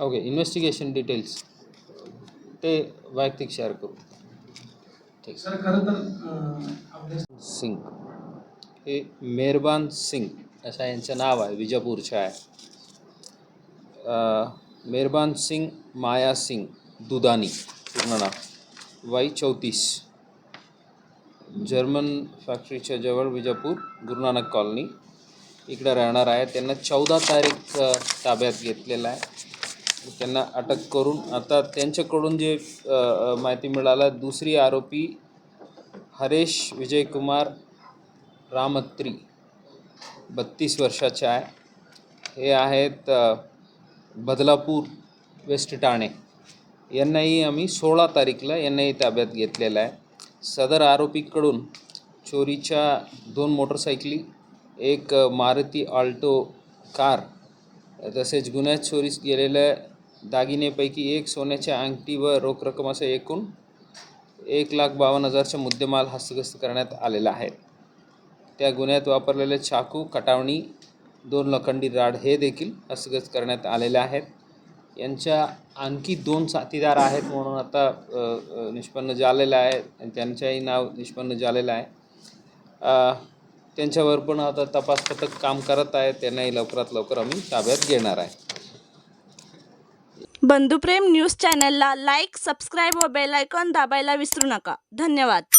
Okay investigation details ते वैयक्तिक share करू. सर खरं तर सिंग. हे मेहरबान सिंग असं यांचं नाव आहे विजापूरचं आहे. मेहरबान सिंग माया सिंग दुदानी पूर्ण नाव. वय चौतीस. जर्मन फॅक्टरीच्या जवळ विजापूर गुरुनानक कॉलनी. इकडं राहणार आहे. त्यांना चौदा तारीख ताब्यात घेतलेला आहे. त्यांना अटक करून आता त्यांच्याकडून जे माहिती मिळाला दुसरी आरोपी हरेश विजयकुमार रामत्री बत्तीस वर्षाचे आहे. हे आहेत बदलापूर वेस्ट ठाणे. यांनाही आम्ही सोळा तारीखला यांनाही ताब्यात घेतलेला आहे. सदर आरोपीकडून चोरीच्या दोन मोटरसायकली एक मारुती आल्टो कार तसेच गुन्ह्यात चोरीस गेलेल्या दागिनेपैकी एक सोन्याच्या अंगठी व रोख रक्कम असं एकूण एक लाख बावन्न हजारचा मुद्देमाल हस्तगस्त करण्यात आलेला आहे. त्या गुन्ह्यात वापरलेले चाकू कटावणी दोन लोखंडी राड हे देखील हस्तगत करण्यात आलेले आहेत. यांच्या आणखी दोन साथीदार आहेत म्हणून आता निष्पन्न झालेलं आहे त्यांचंही त्यांच्याही नाव निष्पन्न झालेलं आहे. त्यांच्यावर पण आता तपास पथक काम करत आहे. त्यांनाही लवकरात लवकर आम्ही ताब्यात घेणार आहे. बंधुप्रेम न्यूज चॅनलला लाईक सबस्क्राईब व बेल आयकॉन दाबायला विसरू नका. धन्यवाद.